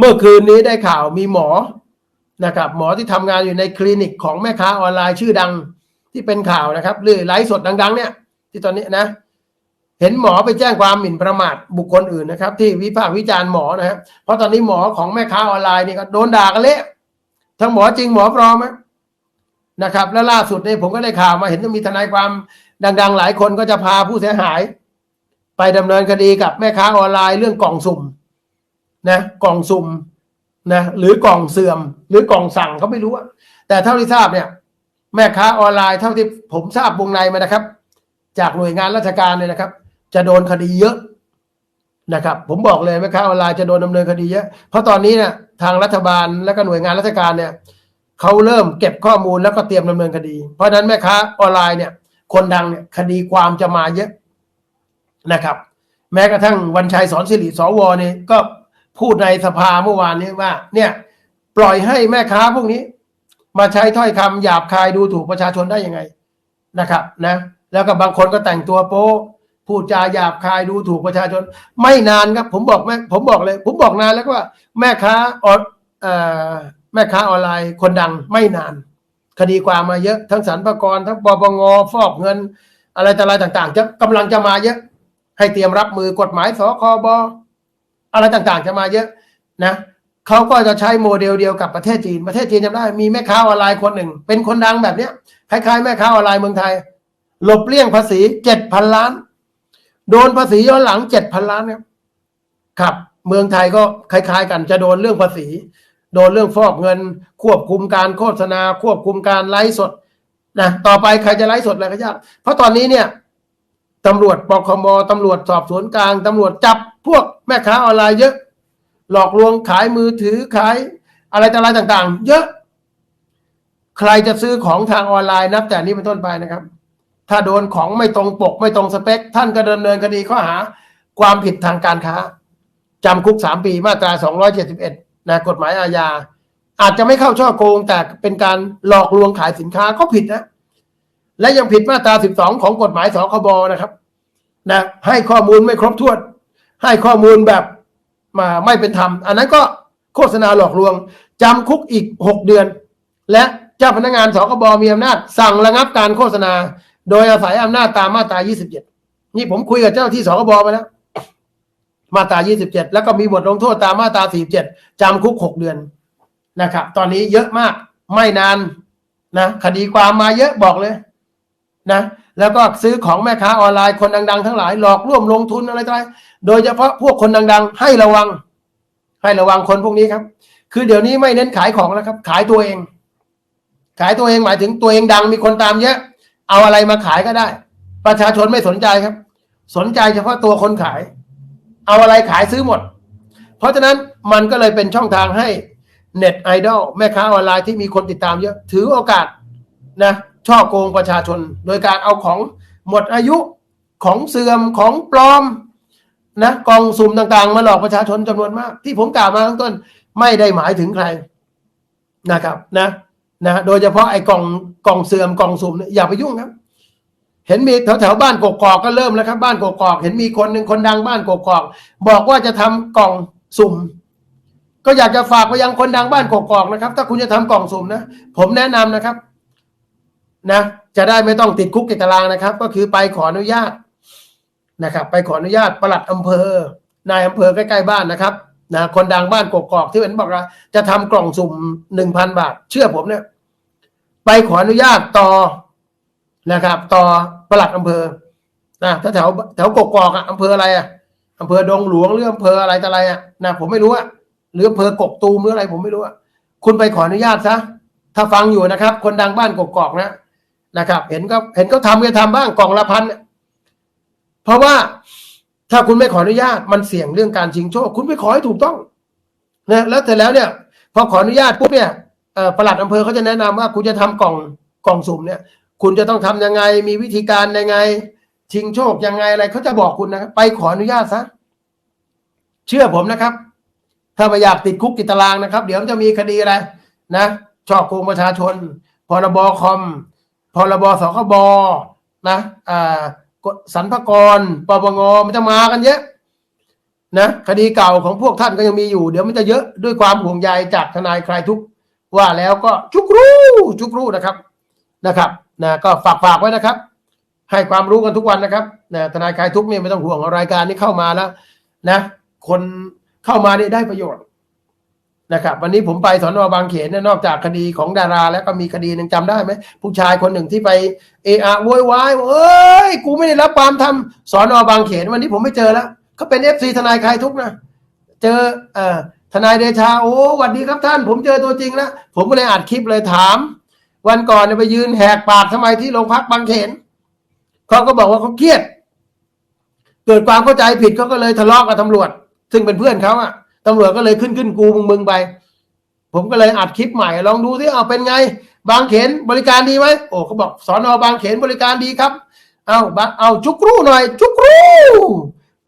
เมื่อคืนนี้ได้ข่าวมีหมอนะครับหมอที่ทำงานอยู่ในคลินิกของแม่ค้าออนไลน์ชื่อดังที่เป็นข่าวนะครับหรือไลฟ์สดดัง ๆ เนี่ย ที่ตอนนี้นะ เห็นหมอไปแจ้งความหมิ่นประมาทบุคคลอื่นนะครับ ที่วิพากษ์วิจารณ์หมอนะครับเพราะตอนนี้หมอของแม่ค้าออนไลน์นี่ก็โดนด่ากันเละทั้งหมอจริงหมอปลอมนะครับ แล้วล่าสุดเนี่ยผมก็ได้ข่าวมาเห็นว่ามีทนายความดัง ๆ หลายคนก็จะพาผู้เสียหาย ไปดำเนินคดีกับแม่ค้าออนไลน์เรื่องกล่องสุ่ม นะกล่องสุ่มนะหรือกล่องเสื่อม หรือกล่องสั่งเขาไม่รู้อะแต่เท่าที่ทราบเนี่ย แม่ค้าออนไลน์เท่าที่ผมทราบวงในมานะครับ จากหน่วยงานราชการเลยนะครับ จะโดนคดีเยอะนะครับ ผมบอกเลยแม่ค้าออนไลน์จะโดนดำเนินคดีเยอะ เพราะตอนนี้เนี่ยทางรัฐบาลและก็หน่วยงานราชการเนี่ยเขาเริ่มเก็บข้อมูลแล้วก็เตรียมดำเนินคดี เพราะฉะนั้นแม่ค้าออนไลน์เนี่ยคนดังเนี่ยคดีความจะมาเยอะนะครับ แม้กระทั่งวันชัยสอนสิริสวเนี่ยก็ พูดในสภาเมื่อวานนี้ว่า เนี่ย ปล่อยให้แม่ค้าพวกนี้ มาใช้ถ้อยคำหยาบคายดูถูกประชาชนได้ยังไงนะครับ นะ แล้วก็บางคนก็แต่งตัวโป๊พูดจาหยาบคายดูถูกประชาชน ไม่นานครับ ผมบอกแม่ผมบอกเลย ผมบอกนานแล้วว่า แม่ค้าออนแม่ค้าออนไลน์คนดังไม่นาน คดีความมาเยอะทั้งสรรพากรทั้งปปงฟอกเงิน อะไรต่ออะไรต่าง ๆ จะกำลังจะมาเยอะ ให้เตรียมรับมือกฎหมายสคบ อะไรต่างๆจะมาเยอะนะเขาก็จะใช้โมเดลเดียวกับประเทศจีน ประเทศจีนจำได้ มีแม่ค้าออนไลน์คนหนึ่ง เป็นคนดังแบบเนี้ยคล้ายๆแม่ค้าออนไลน์เมืองไทย หลบเลี่ยงภาษีเจ็ดพันล้าน โดนภาษีย้อนหลังเจ็ดพันล้านครับครับ เมืองไทยก็คล้ายๆ กันจะโดนเรื่องภาษี โดนเรื่องฟอกเงิน ควบคุมการโฆษณา ควบคุมการไลฟ์สดนะต่อไปใครจะไลฟ์สดอะไรก็ยากเพราะตอนนี้เนี่ยตำรวจปคมตำรวจสอบสวนกลางตำรวจจับพวก แม่ค้าออนไลน์เยอะ หลอกลวงขายมือถือขายอะไรต่างๆต่าง ๆ เยอะ ใครจะซื้อของทางออนไลน์นับแต่นี้เป็นต้นไปนะครับ ถ้าโดนของไม่ตรงปก ไม่ตรงสเปค ท่านก็ดำเนินคดีข้อหาความผิดทางการค้าจำคุกสามปีมาตราสองร้อยเจ็ดสิบเอ็ดนะกฎหมายอาญาอาจจะไม่เข้าช่อโกง แต่เป็นการหลอกลวงขายสินค้าก็ผิดนะและยังผิดมาตราสิบสองของกฎหมายสคบนะครับนะให้ข้อมูลไม่ครบถ้วน ให้ข้อมูลแบบมาไม่เป็นธรรม อันนั้นก็โฆษณาหลอกลวงจำคุกอีกหกเดือน และเจ้าพนักงานสคบมีอำนาจ สั่งระงับการโฆษณา โดยอาศัยอำนาจตามมาตรา 27 นี่ผมคุยกับเจ้าที่สคบมาแล้ว มาตรา 27 แล้วก็มีบทลงโทษตามมาตรา 47จำคุก 6 เดือนนะครับ ตอนนี้เยอะมากไม่นานนะคดีความมาเยอะบอกเลย นะ แล้วก็ซื้อของแม่ค้าออนไลน์คนดัง ๆ ทั้งหลายหลอกร่วมลงทุนอะไรต่ออะไรโดยเฉพาะพวกคนดัง ๆ ให้ระวัง ให้ระวังคนพวกนี้ครับ คือเดี๋ยวนี้ไม่เน้นขายของแล้วครับ ขายตัวเอง ขายตัวเองหมายถึงตัวเองดังมีคนตามเยอะ เอาอะไรมาขายก็ได้ ประชาชนไม่สนใจครับ สนใจเฉพาะตัวคนขาย เอาอะไรขายซื้อหมด เพราะฉะนั้นมันก็เลยเป็นช่องทางให้เน็ตไอดอลแม่ค้าออนไลน์ที่มีคนติดตามเยอะ ถือโอกาสนะ ช่อโกงประชาชน โดยการเอาของหมดอายุของเสื่อมของปลอมนะกองสุ่มต่างๆ มาหลอกประชาชนจำนวนมาก ที่ผมกล่าวมาข้งต้นไม่ได้หมายถึงใครนะครับนะนะโดยเฉพาะไอ้กล่องกล่องเสื่อมกล่องสุ่มเนี่ยอย่าไปยุ่งครับเห็นมีแถวแถวๆบ้านกกอกก็เริ่มแล้วครับ บ้านกกอก เห็นมีคนหนึ่งคนดังบ้านกกอก บอกว่าจะทำกล่องสุ่ม ก็อยากจะฝากไปยังคนดังบ้านกกอกนะครับ ถ้าคุณจะทำกล่องสุ่มนะ ผมแนะนำนะครับ นะจะได้ไม่ต้องติดคุกติดตารางนะครับ ก็คือไปขออนุญาตนะครับ ไปขออนุญาตปลัดอำเภอนายอำเภอใกล้ๆบ้านนะครับนะคนดังบ้านกกอกที่เป็นบอกว่าจะทำกล่องสุ่มหนึ่งพันบาท เชื่อผมเนี่ยไปขออนุญาตต่อนะครับ ต่อปลัดอำเภอนะถ้าแถวแถวกกอกอะอำเภออะไรอะอำเภอดงหลวงหรืออำเภออะไรต่อะไรอะนะผมไม่รู้อะหรืออำเภอกกตูมหรืออะไร ผมไม่รู้อะคุณไปขออนุญาตซะถ้าฟังอยู่นะครับ คนดังบ้านกกอกนะ นะครับ เห็นก็เห็นก็ทำก็ทำบ้างกล่องละพันเพราะว่าถ้าคุณไม่ขออนุญาตมันเสี่ยงเรื่องการชิงโชค คุณไปขอให้ถูกต้องนะแล้วเสร็จแล้วเนี่ย พอขออนุญาตปุ๊บเนี่ยเอ่อปลัดอำเภอเขาจะแนะนำว่าคุณจะทำกล่องกล่องสุ่มเนี่ย คุณจะต้องทำยังไง มีวิธีการยังไง ชิงโชคยังไงอะไรเขาจะบอกคุณนะครับไปขออนุญาตซะเชื่อผมนะครับ ถ้าไม่อยากติดคุกติดตารางนะครับ เดี๋ยวจะมีคดีอะไรนะช่อโกงประชาชนพรบคอม พรบสคบนะอ่ากฎสรรพากรปปงมันจะมากันเยอะนะคดีเก่าของพวกท่านก็ยังมีอยู่ เดี๋ยวมันจะเยอะด้วยความห่วงใยจากทนายคลายทุกข์ว่าแล้วก็จุกรู้จุกรู้นะครับนะครับนะก็ฝากฝากไว้นะครับ ให้ความรู้กันทุกวันนะครับนะทนายคลายทุกข์เนี่ยไม่ต้องห่วงรายการนี้เข้ามาแล้วนะ คนเข้ามาเนี่ยได้ประโยชน์ นะครับ วันนี้ผมไปสอนอบางเขนเนี่ยนอกจากคดีของดารา แล้วก็มีคดีหนึ่งจำได้ไหมผู้ชายคนหนึ่งที่ไปเอะอะโวยวายเอ้ยกูไม่ได้รับความทำสอนอบางเขน วันนี้ผมไม่เจอแล้วเขาเป็นเอฟซีทนายใคลายทุกนะเจอเอ่อทนายเดชาโอ้หวัดดีครับท่าน ผมเจอตัวจริงแล้วผมก็เลยอัดคลิปเลยถาม วันก่อนไปยืนแหกปากทำไมที่โรงพักบางเขนเขาก็บอกว่าเขาเครียด เกิดความเข้าใจผิดเขาก็เลยทะเลาะกับตำรวจ ซึ่งเป็นเพื่อนเขาอะ ตำรวจก็เลยขึ้นขึ้นกูมึงมึงไป ผมก็เลยอัดคลิปใหม่ลองดูที่เอาเป็นไง บางเขนบริการดีไหมโอ้เขาบอกสอนอบางเขนบริการดีครับ เอาเอาจุกรูหน่อย จุกรู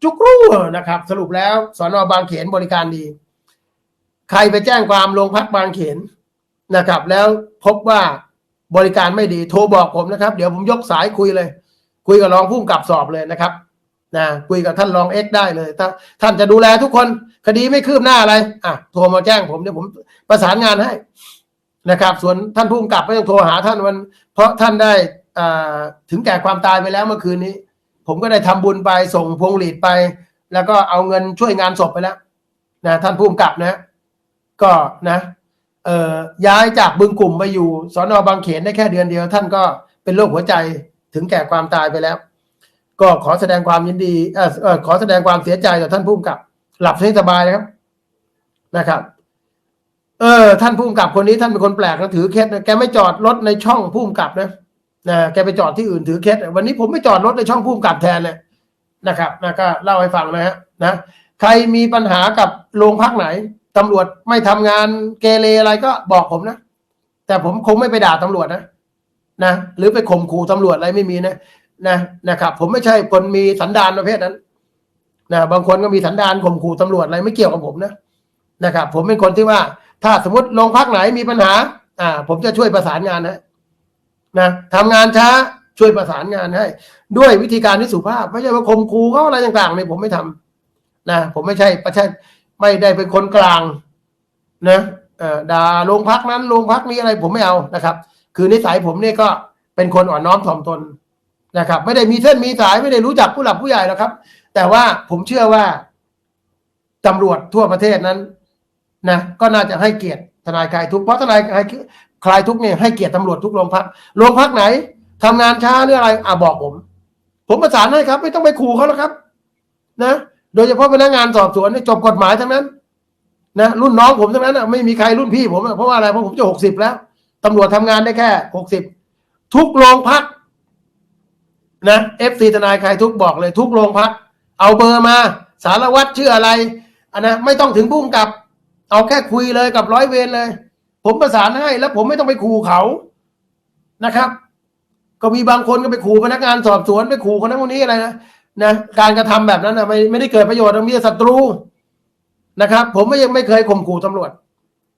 จุกรูนะครับ สรุปแล้วสอนอบางเขนบริการดี ใครไปแจ้งความโรงพักบางเขนนะครับ แล้วพบว่าบริการไม่ดีโทรบอกผมนะครับ เดี๋ยวผมยกสายคุยเลย คุยกับรองผู้กำกับสอบเลยนะครับนะคุยกับท่านรองเอ็กได้เลยถ้าท่านจะดูแลทุกคน คดีไม่คืบหน้าอะไรอะโทรมาแจ้งผมเดี๋ยวผมประสานงานให้นะครับ ส่วนท่านผู้กำกับไม่ต้องโทรหาท่านวันเพราะท่านได้อ่าถึงแก่ความตายไปแล้วเมื่อคืนนี้ ผมก็ได้ทำบุญไปส่งพวงหลีดไป แล้วก็เอาเงินช่วยงานศพไปแล้วนะท่านผู้กำกับนะ ก็นะเอ่อย้ายจากบึงกลุ่มไปอยู่สอนอบางเขนได้แค่เดือนเดียว ท่านก็เป็นโรคหัวใจถึงแก่ความตายไปแล้ว ก็ขอแสดงความยินดีเออเออขอแสดงความเสียใจต่อท่านผู้กำกับ หลับให้สบายนะครับนะครับ เออ ท่านผู้กำกับคนนี้ท่านเป็นคนแปลกนะถือเคสนะแกไม่จอดรถในช่องผู้กำกับนะนะแกไปจอดที่อื่นถือเคสวันนี้ผมไม่จอดรถในช่องผู้กำกับแทนเลยนะครับนะก็เล่าให้ฟังนะฮะนะใครมีปัญหากับโรงพักไหนตำรวจไม่ทำงานเกเรอะไรก็บอกผมนะ แต่ผมคงไม่ไปด่าตำรวจนะนะหรือไปข่มขู่ตำรวจอะไรไม่มีนะนะนะครับ ผมไม่ใช่คนมีสันดานประเภทนั้น นะบางคนก็มีสันดานข่มขู่ตำรวจอะไรไม่เกี่ยวกับผมนะนะครับ ผมเป็นคนที่ว่า ถ้าสมมติโรงพักไหนมีปัญหา อ่า ผมจะช่วยประสานงานนะนะทำงานช้าช่วยประสานงานให้ ด้วยวิธีการที่สุภาพ ไม่ใช่ว่าข่มขู่เขาอะไรต่างๆเนี่ยผมไม่ทำนะผมไม่ใช่ประชาไม่ได้เป็นคนกลางนะอ่อด่าโรงพักนั้นโรงพักนี้อะไรผมไม่เอานะครับ คือนิสัยผมเนี่ยก็เป็นคนอ่อนน้อมถ่อมตนนะครับ ไม่ได้มีเส้นมีสายไม่ได้รู้จักผู้หลักผู้ใหญ่หรอกครับ แต่ว่าผมเชื่อว่าตำรวจทั่วประเทศนั้นนะก็น่าจะให้เกียรติทนายคลายทุกเพราะทนายคลายคลายทุกเนี่ยให้เกียรติตำรวจทุกโรงพักโรงพักไหนทำงานช้าหรืออะไรอะบอกผม ผมประสานให้ครับ ไม่ต้องไปขู่เขาแล้วครับ นะ โดยเฉพาะพนักงานสอบสวนเนี่ยจบกฎหมายทั้งนั้นนะรุ่นน้องผมทั้งนั้นอะไม่มีใครรุ่นพี่ผมเพราะว่าอะไรเพราะผมจะหกสิบแล้วตำรวจทำงานได้แค่หกสิบทุกโรงพักนะเอฟซีทนายใครทุกบอกเลย ทุกโรงพัก เอาเบอร์มา สารวัตรชื่ออะไรอันนะไม่ต้องถึงผู้กำกับ เอาแค่คุยเลยกับร้อยเวรเลย ผมประสานให้แล้วผมไม่ต้องไปขู่เขานะครับ ก็มีบางคนก็ไปขู่พนักงานสอบสวนไปขู่คนนั้นคนนี้อะไรนะนะการกระทำแบบนั้นนะไม่ไม่ได้เกิดประโยชน์มีแต่ศัตรูนะครับ ผมไม่ยังไม่เคยข่มขู่ตำรวจ